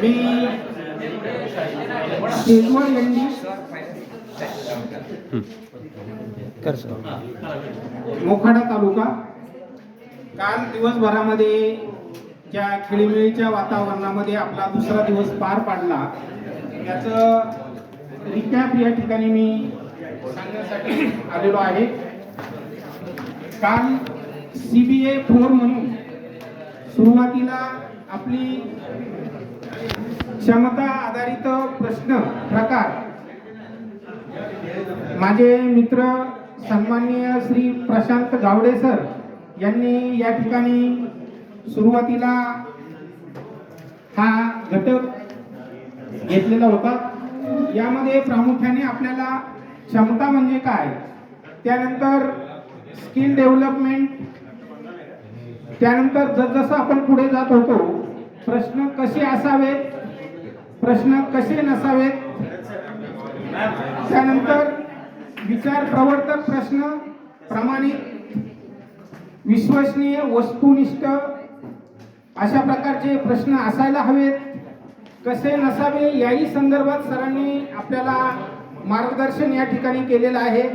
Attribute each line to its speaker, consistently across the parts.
Speaker 1: मी Schezwan यांनी मोखाडा तालुका काल दिवसभरामध्ये ज्या खेळीमेळीच्या वातावरणामध्ये आपला दुसरा दिवस पार पाडला याचं रिकॅप या ठिकाणी मी सांगण्यासाठी आलेलो आहे. काल सी बी ए फोर म्हणून सुरुवातीला आपली क्षमता आधारित प्रश्न प्रकार. माझे मित्र सन्माननीय श्री प्रशांत गावडे सर यांनी या ठिकाणी सुरुवातीला हा घटक घेतलेला होता. यामध्ये प्रामुख्याने आपल्याला क्षमता म्हणजे काय? त्यानंतर स्किल डेव्हलपमेंट त्यानंतर जसजसं आपण पुढे जात होतो प्रश्न कसे असावेत? प्रश्न कसे नसावेत? त्यानंतर विचार प्रवर्तक प्रश्न प्रमाणित विश्वसनीय वस्तुनिष्ठ अशा प्रकारचे प्रश्न असायला हवेत. कसे नसावे याही संदर्भात सरांनी आपल्याला मार्गदर्शन या ठिकाणी केलेलं आहे.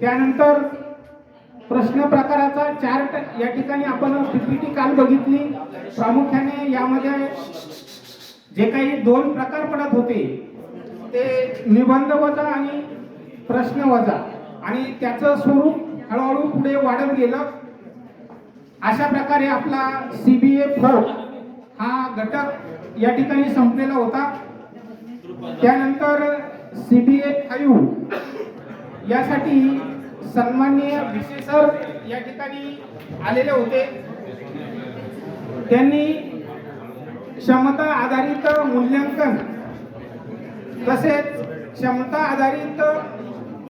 Speaker 1: त्यानंतर प्रश्न प्रकाराचा चार्ट या ठिकाणी आपण पीपीटी काल बघितली. प्रामुख्याने यामध्ये जे काही दोन प्रकार पडत होते ते निबंध वजा आणि प्रश्न वजा. आणि त्याचं स्वरूप हळूहळू पुढे वाढत गेलं. अशा प्रकारे आपला सी बी ए फोर हा घटक या ठिकाणी संपलेला होता. त्यानंतर सी बी ए फाईव्ह यासाठी सन्माननीय विशे सर या ठिकाणी आलेले होते. त्यांनी क्षमता आधारित मूल्यांकन तसेच क्षमता आधारित